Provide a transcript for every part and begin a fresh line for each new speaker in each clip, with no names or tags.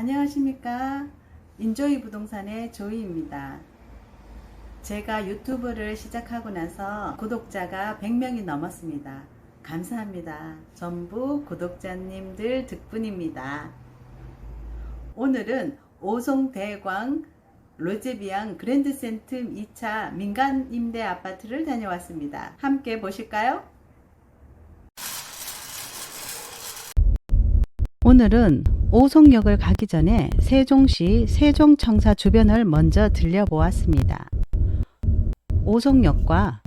안녕하십니까. 인조이 부동산의 조이입니다. 제가 유튜브를 시작하고 나서 구독자가 100명이 넘었습니다. 감사합니다. 전부 구독자님들 덕분입니다. 오늘은 오송대광 로제비앙 그랜드센텀 2차 민간 임대 아파트를 다녀왔습니다. 함께 보실까요? 오늘은 오송역을 가기 전에 세종시 세종청사 주변을 먼저 들려보았습니다. 오송역과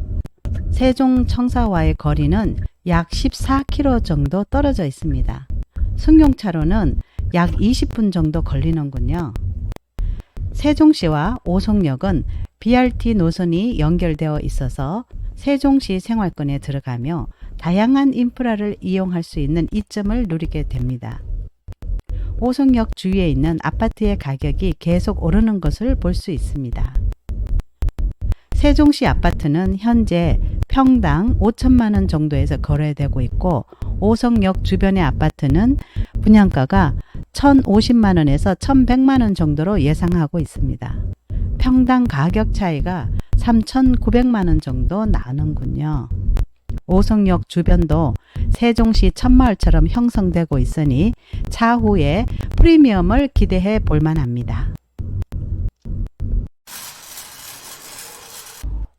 세종청사와의 거리는 약 14km 정도 떨어져 있습니다. 승용차로는 약 20분 정도 걸리는군요. 세종시와 오송역은 BRT 노선이 연결되어 있어서 세종시 생활권에 들어가며 다양한 인프라를 이용할 수 있는 이점을 누리게 됩니다. 오송역 주위에 있는 아파트의 가격이 계속 오르는 것을 볼 수 있습니다. 세종시 아파트는 현재 평당 5천만 원 정도에서 거래되고 있고 오송역 주변의 아파트는 분양가가 1,050만 원에서 1,100만 원 정도로 예상하고 있습니다. 평당 가격 차이가 3,900만 원 정도 나는군요. 오송역 주변도 세종시 천마을처럼 형성되고 있으니 차후에 프리미엄을 기대해 볼 만합니다.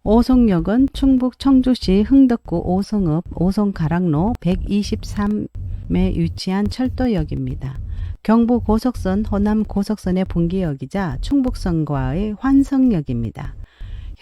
오송역은 충북 청주시 흥덕구 오송읍 오송가락로 123에 위치한 철도역입니다. 경부 고속선 호남 고속선의 분기역이자 충북선과의 환성역입니다.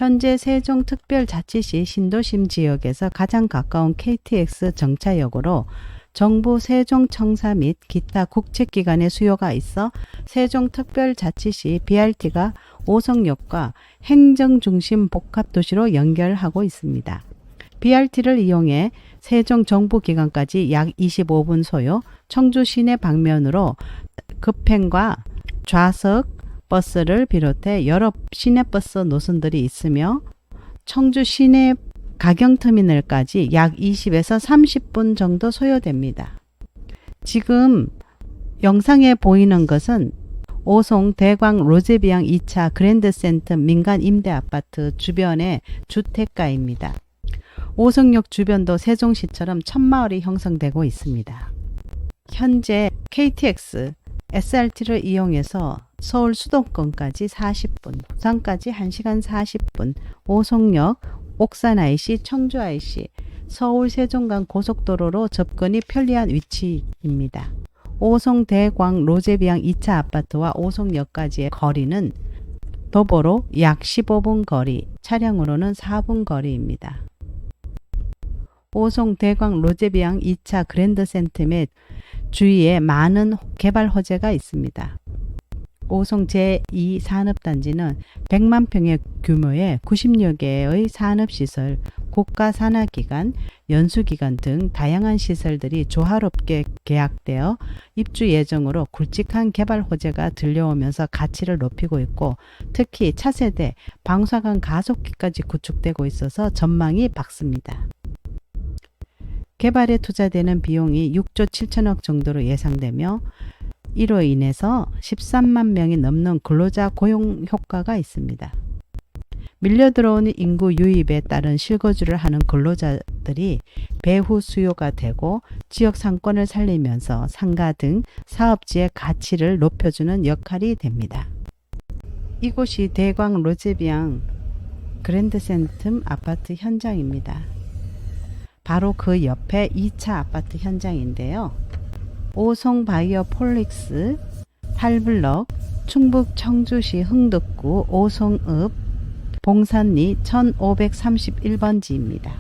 현재 세종특별자치시 신도심 지역에서 가장 가까운 KTX 정차역으로 정부 세종청사 및 기타 국책기관의 수요가 있어 세종특별자치시 BRT가 오송역과 행정중심 복합도시로 연결하고 있습니다. BRT를 이용해 세종 정부기관까지 약 25분 소요, 청주 시내 방면으로 급행과 좌석, 버스를 비롯해 여러 시내버스 노선들이 있으며 청주 시내 가경터미널까지 약 20에서 30분 정도 소요됩니다. 지금 영상에 보이는 것은 오송 대광 로제비앙 2차 그랜드센터 민간 임대 아파트 주변의 주택가입니다. 오송역 주변도 세종시처럼 천마을이 형성되고 있습니다. 현재 KTX, SRT를 이용해서 서울 수도권까지 40분, 부산까지 1시간 40분, 오송역, 옥산 IC, 청주 IC, 서울 세종간 고속도로로 접근이 편리한 위치입니다. 오송 대광 로제비앙 2차 아파트와 오송역까지의 거리는 도보로 약 15분 거리, 차량으로는 4분 거리입니다. 오송 대광 로제비앙 2차 그랜드센텀의 주위에 많은 개발 호재가 있습니다. 오송 제2 산업단지는 100만 평의 규모의 90여 개의 산업시설, 국가 산하기관, 연수기관 등 다양한 시설들이 조화롭게 계약되어 입주 예정으로 굵직한 개발 호재가 들려오면서 가치를 높이고 있고 특히 차세대 방사관 가속기까지 구축되고 있어서 전망이 밝습니다. 개발에 투자되는 비용이 6조 7천억 정도로 예상되며 이로 인해서 13만 명이 넘는 근로자 고용 효과가 있습니다. 밀려 들어오는 인구 유입에 따른 실거주를 하는 근로자들이 배후 수요가 되고 지역 상권을 살리면서 상가 등 사업지의 가치를 높여주는 역할이 됩니다. 이곳이 대광 로제비앙 그랜드 센텀 아파트 현장입니다. 바로 그 옆에 2차 아파트 현장인데요. 오송 바이오 폴릭스 8블럭 충북 청주시 흥덕구 오송읍 봉산리 1531번지입니다.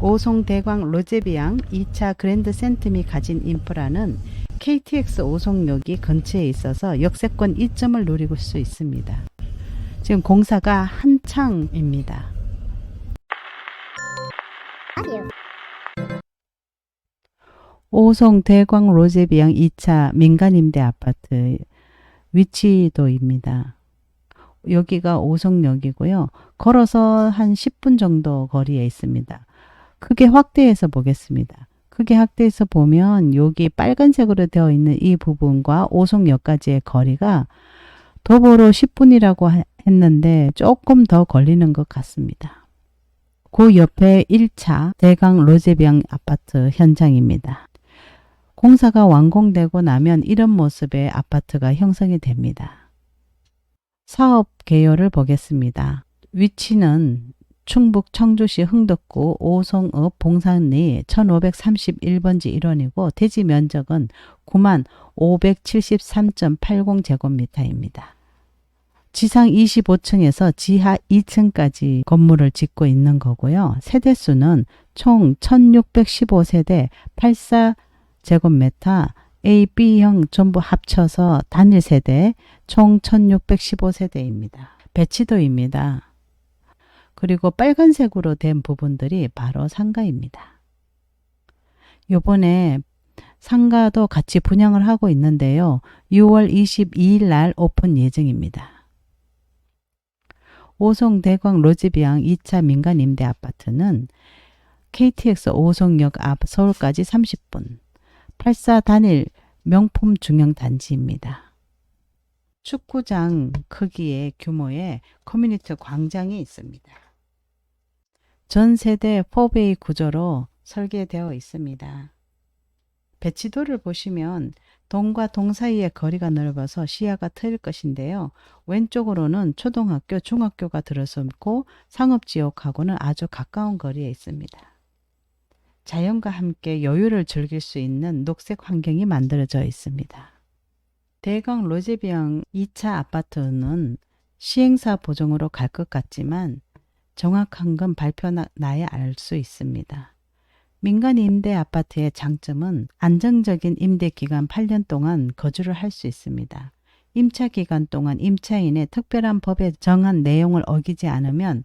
오송 대광 로제비앙 2차 그랜드 센텀이 가진 인프라는 KTX 오송역이 근처에 있어서 역세권 이점을 누리고 수 있습니다. 지금 공사가 한창입니다. 오송 대광 로제비앙 2차 민간임대 아파트 위치도입니다. 여기가 오송역이고요. 걸어서 한 10분 정도 거리에 있습니다. 크게 확대해서 보겠습니다. 크게 확대해서 보면 여기 빨간색으로 되어 있는 이 부분과 오송역까지의 거리가 도보로 10분이라고 하- 했는데 조금 더 걸리는 것 같습니다. 그 옆에 1차 대강 로제병 아파트 현장입니다. 공사가 완공되고 나면 이런 모습의 아파트가 형성이 됩니다. 사업 개요를 보겠습니다. 위치는 충북 청주시 흥덕구 오송읍 봉산리 1531번지 1원이고 대지 면적은 9만 573.80제곱미터입니다. 지상 25층에서 지하 2층까지 건물을 짓고 있는 거고요. 세대수는 총 1615세대 84 제곱미터 A, B형 전부 합쳐서 단일 세대 총 1615세대입니다. 배치도입니다. 그리고 빨간색으로 된 부분들이 바로 상가입니다. 요번에 상가도 같이 분양을 하고 있는데요. 6월 22일 날 오픈 예정입니다. 오송 대광 로지비앙 2차 민간 임대 아파트는 KTX 오송역 앞 서울까지 30분 84 단일 명품 중형 단지입니다. 축구장 크기의 규모의 커뮤니티 광장이 있습니다. 전 세대 4베이 구조로 설계되어 있습니다. 배치도를 보시면 동과 동 사이의 거리가 넓어서 시야가 트일 것인데요. 왼쪽으로는 초등학교, 중학교가 들어서고 상업지역하고는 아주 가까운 거리에 있습니다. 자연과 함께 여유를 즐길 수 있는 녹색 환경이 만들어져 있습니다. 대강 로제비앙 2차 아파트는 시행사 보정으로 갈 것 같지만 정확한 건 발표 나야 알 수 있습니다. 민간 임대 아파트의 장점은 안정적인 임대 기간 8년 동안 거주를 할 수 있습니다. 임차 기간 동안 임차인의 특별한 법에 정한 내용을 어기지 않으면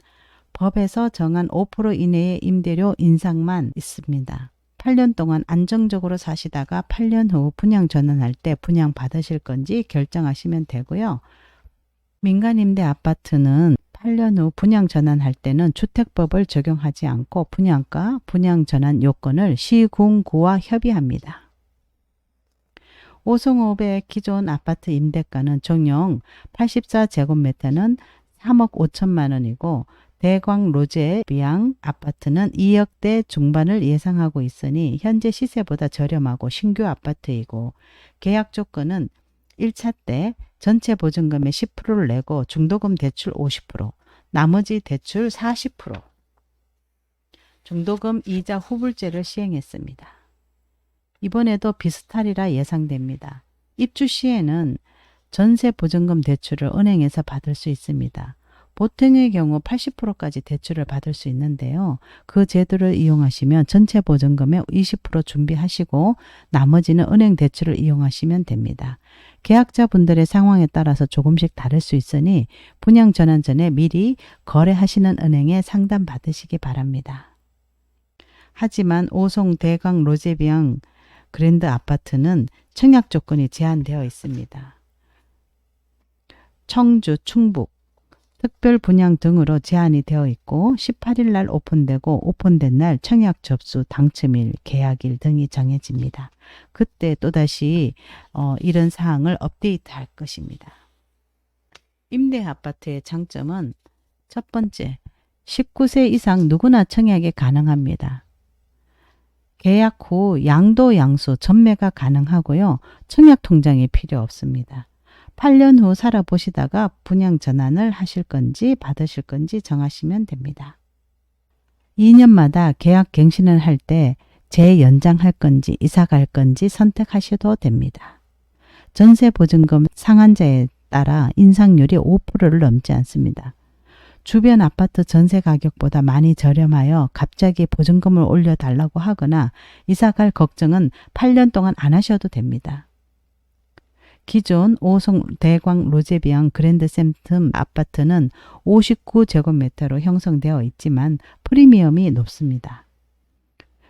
법에서 정한 5% 이내의 임대료 인상만 있습니다. 8년 동안 안정적으로 사시다가 8년 후 분양 전환할 때 분양 받으실 건지 결정하시면 되고요. 민간 임대 아파트는 8년 후 분양 전환할 때는 주택법을 적용하지 않고 분양가, 분양 전환 요건을 시군구와 협의합니다. 오송읍의 기존 아파트 임대가는 정령 84제곱미터는 3억 5천만 원이고 대광 로제 비양 아파트는 2억대 중반을 예상하고 있으니 현재 시세보다 저렴하고 신규 아파트이고 계약 조건은 1차 때 전체 보증금의 10%를 내고 중도금 대출 50%, 나머지 대출 40%, 중도금 이자 후불제를 시행했습니다. 이번에도 비슷하리라 예상됩니다. 입주 시에는 전세 보증금 대출을 은행에서 받을 수 있습니다. 보통의 경우 80%까지 대출을 받을 수 있는데요. 그 제도를 이용하시면 전체 보증금의 20% 준비하시고 나머지는 은행 대출을 이용하시면 됩니다. 계약자분들의 상황에 따라서 조금씩 다를 수 있으니 분양 전환 전에 미리 거래하시는 은행에 상담 받으시기 바랍니다. 하지만 오송 대강 로제비앙 그랜드 아파트는 청약 조건이 제한되어 있습니다. 청주, 충북, 특별 분양 등으로 제한이 되어 있고 18일 날 오픈되고 오픈된 날 청약 접수 당첨일, 계약일 등이 정해집니다. 그때 또다시 어, 이런 사항을 업데이트할 것입니다. 임대 아파트의 장점은 첫 번째, 19세 이상 누구나 청약이 가능합니다. 계약 후 양도 양수 전매가 가능하고요. 청약 통장이 필요 없습니다. 8년 후 살아보시다가 분양 전환을 하실 건지 받으실 건지 정하시면 됩니다. 2년마다 계약 갱신을 할 때 재연장할 건지 이사 갈 건지 선택하셔도 됩니다. 전세 보증금 상한제에 따라 인상률이 5%를 넘지 않습니다. 주변 아파트 전세 가격보다 많이 저렴하여 갑자기 보증금을 올려달라고 하거나 이사 갈 걱정은 8년 동안 안 하셔도 됩니다. 기존 오송 대광 로제비앙 그랜드 샘틈 아파트는 59제곱미터로 형성되어 있지만 프리미엄이 높습니다.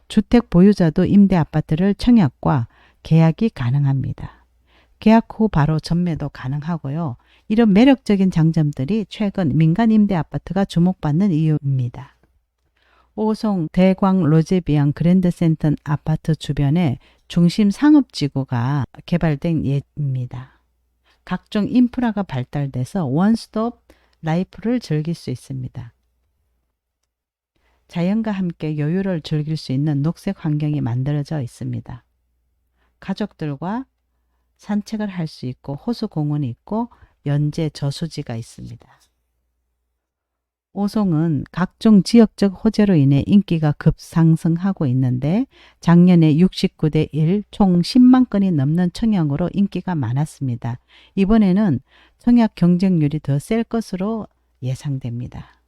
주택 보유자도 임대 아파트를 청약과 계약이 가능합니다. 계약 후 바로 전매도 가능하고요. 이런 매력적인 장점들이 최근 민간 임대 아파트가 주목받는 이유입니다. 오송 대광 로제비앙 그랜드센터 아파트 주변에 중심 상업지구가 개발된 예입니다. 각종 인프라가 발달돼서 원스톱 라이프를 즐길 수 있습니다. 자연과 함께 여유를 즐길 수 있는 녹색 환경이 만들어져 있습니다. 가족들과 산책을 할 수 있고 호수 공원이 있고 연제 저수지가 있습니다. 오송은 각종 지역적 호재로 인해 인기가 급상승하고 있는데 작년에 69대 1, 총 10만 건이 넘는 청약으로 인기가 많았습니다. 이번에는 청약 경쟁률이 더 셀 것으로 예상됩니다.